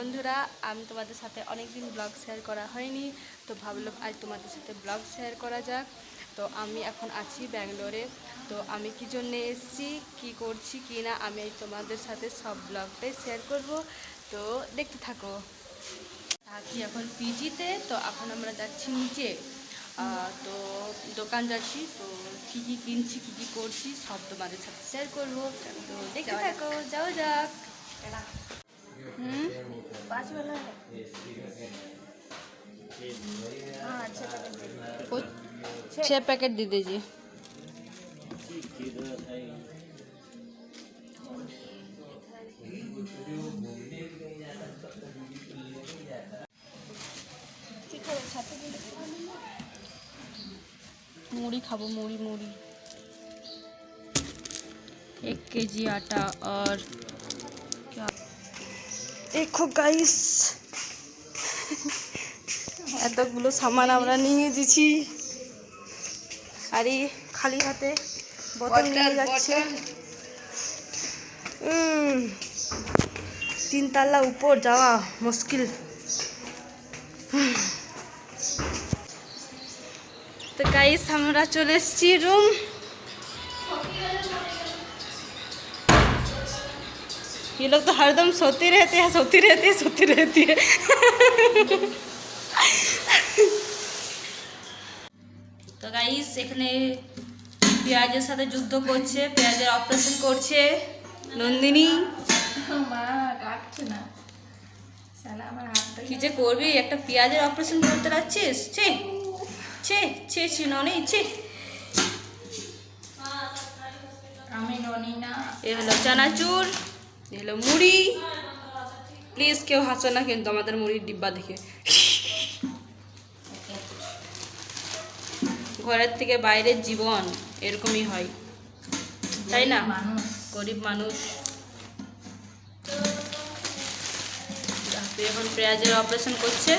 বন্ধুরা আমি তোমাদের সাথে অনেকদিন ব্লগ শেয়ার করা হয়নি তো ভাবলাম আজ তোমাদের সাথে ব্লগ শেয়ার করা যাক। তো আমি এখন আছি ব্যাঙ্গালোরে তো আমি কি জন্য এসেছি কি করছি কি না আমি তোমাদের সাথে সব ব্লগটাই শেয়ার করব। তো দেখতে থাকো। থাকি এখন পিজিতে তো এখন আমরা যাচ্ছি নিচে তো দোকান যাচ্ছি তো কী কী কিনছি কী কী করছি সব তোমাদের সাথে শেয়ার করব। তো দেখতে থাকো যাও যাক। হুম? छः पैकेट दे दीजिए मूढ़ी खाबो मूढ़ी मूढ़ी एक के जी आटा और क्या দেখো গাইস এতগুলো সামান আমরা নিয়ে দিছি আর খালি হাতে বোতল নিয়ে যাচ্ছে। তিনতলা উপর যাওয়া মুশকিল। তো গাইস আমরা চলে এসেছি রুম ये लोग तो हरदम सोते रहते हैं सोती रहती है सोती रहती है তো গাইস এখানে পেঁয়াজের সাথে যুদ্ধ করছে পেঁয়াজের অপারেশন করছে নন্দিনী মা কাটছে না শালা আমার হাতটা কি যে করবি একটা পেঁয়াজের অপারেশন করতে যাচ্ছিস ছি ছি ছি ছি ননি ছি আমি ননি না এ হলো চানাচুর এ হলো মুড়ি। প্লিজ কেউ হাসো না কিন্তু আমাদের মুড়ির ডিব্বা দেখে। ঘরের থেকে বাইরের জীবন এরকমই হয়। তাই না? গরিব মানুষ। এখন পেঁয়াজের অপারেশন করছে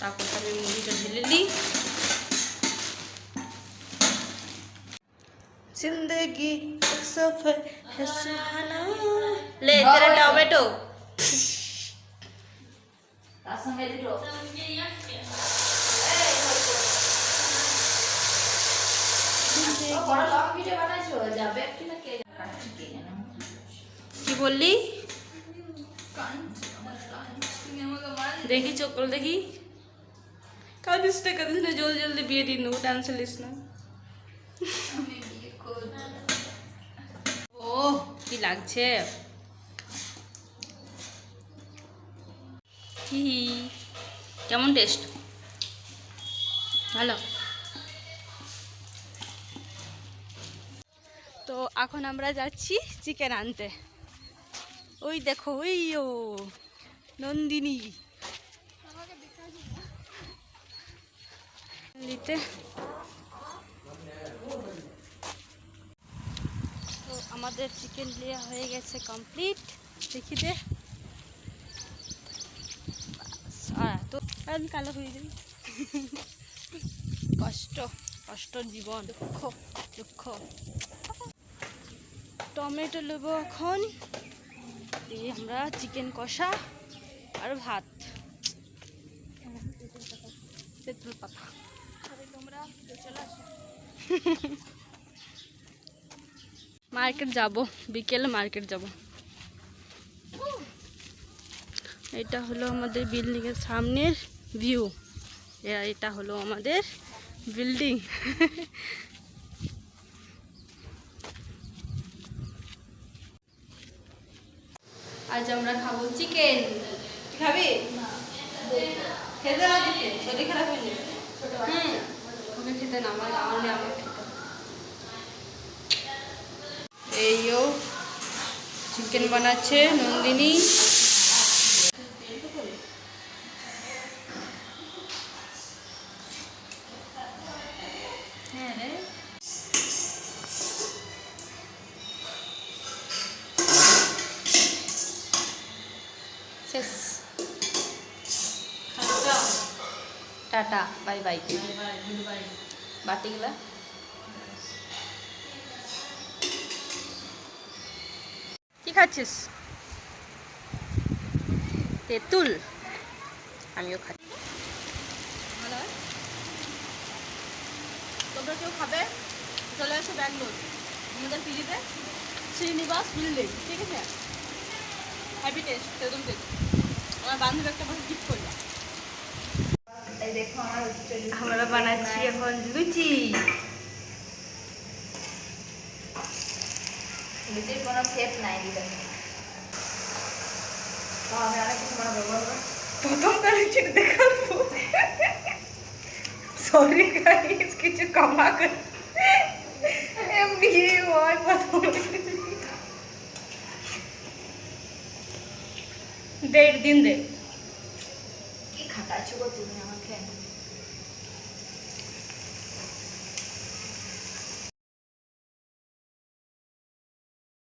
তারপর আমি মুড়িটা ঢেলে দিই। जिंदगी एक सफर है सुहाना ले तेरा टोमेटो তার সঙ্গে দুটো বড় লং ভিডিও বানাইছো যাবে কিনা কে জানে? কাটছে কে জানে? কি বললি কাটছে, আমার কাটছে, তুমি আমাকে মারলে। দেখি চোখ দেখি কাঁদিস না কাঁদিস না জলদি জলদি বিয়ে দিন দেবো টেনশন লিস না আমি বিয়ে করবো। ও, কি লাগছে। কেমন টেস্ট ভালো। তো এখন আমরা যাচ্ছি চিকেন আনতে। ওই দেখো, ওই ও, নন্দিনী। দিতে আমাদের চিকেন নেওয়া হয়ে গেছে কমপ্লিট দেখি দে। তো আমি কালো হয়ে যাবি। কষ্ট কষ্ট জীবন। দুঃখ দুঃখ। টমেটো নেব এখন। দিয়ে আমরা চিকেন কষা আর ভাত। তেঁতুল পাতা। তোমরা চলে আসো। মার্কেট যাব, বিকেলে মার্কেট যাব। এটা হলো আমাদের বিল্ডিংয়ের সামনের ভিউ। এটা হলো আমাদের বিল্ডিং। আজ আমরা খাব চিকেন। খাবি? খেতে না দিতে শরীর খারাপ হয়ে যাবে। খেতে না, আমার আমার নেই আমার খেতে এইও চিকেন বানাচ্ছে নন্দিনী। শেষ? টাটা বাই বাই বাটিগুলা খাচ্ছিস? তেঁতুল? আমিও খাচ্ছি। ভালো তোমরা কেউ খাবে? চলে আসো ব্যাঙ্গালোর। আমাদের পিজিতে শ্রীনিবাস বিল্ডিং ঠিক আছে? হ্যাপি টেস্ট তেঁতুল টেস্ট আমার বান্ধবী একটা আমাকে গিফট করল। আমরা বানাচ্ছি এখন লুচি লুচির কোনো শেপ নাই অনেক কিছু মনে করব। প্রথম কালেকশন দেখাবো সরি গাইস কিছু কমা কর। এমনি হয় প্রথম দেড় দিন দে। কি খাটাচ্ছ গো তুমি আমাকে?